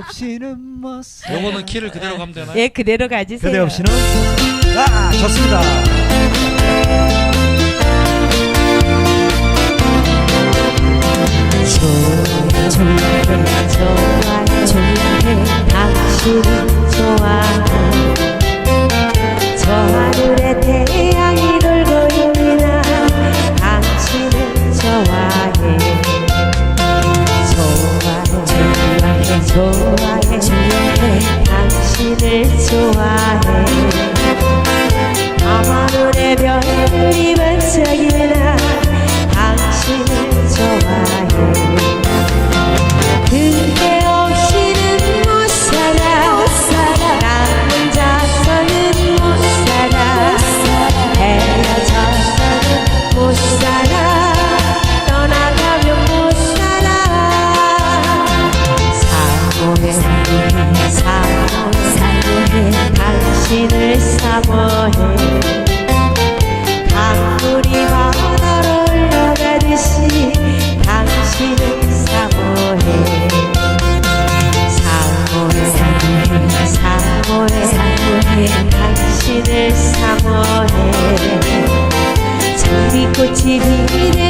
없이는 못 살아 요거는 키를 그대로 가면 되나요? 예, 그대로 가주세요. 그대 없이는 아 좋습니다 좋아해. 밤하늘의 별이 당신을 사모해. 강물이 바다로 흘러가듯이 당신을 사모해. 사모해 사모해 사모해 당신을 사모해. 장미꽃이 비를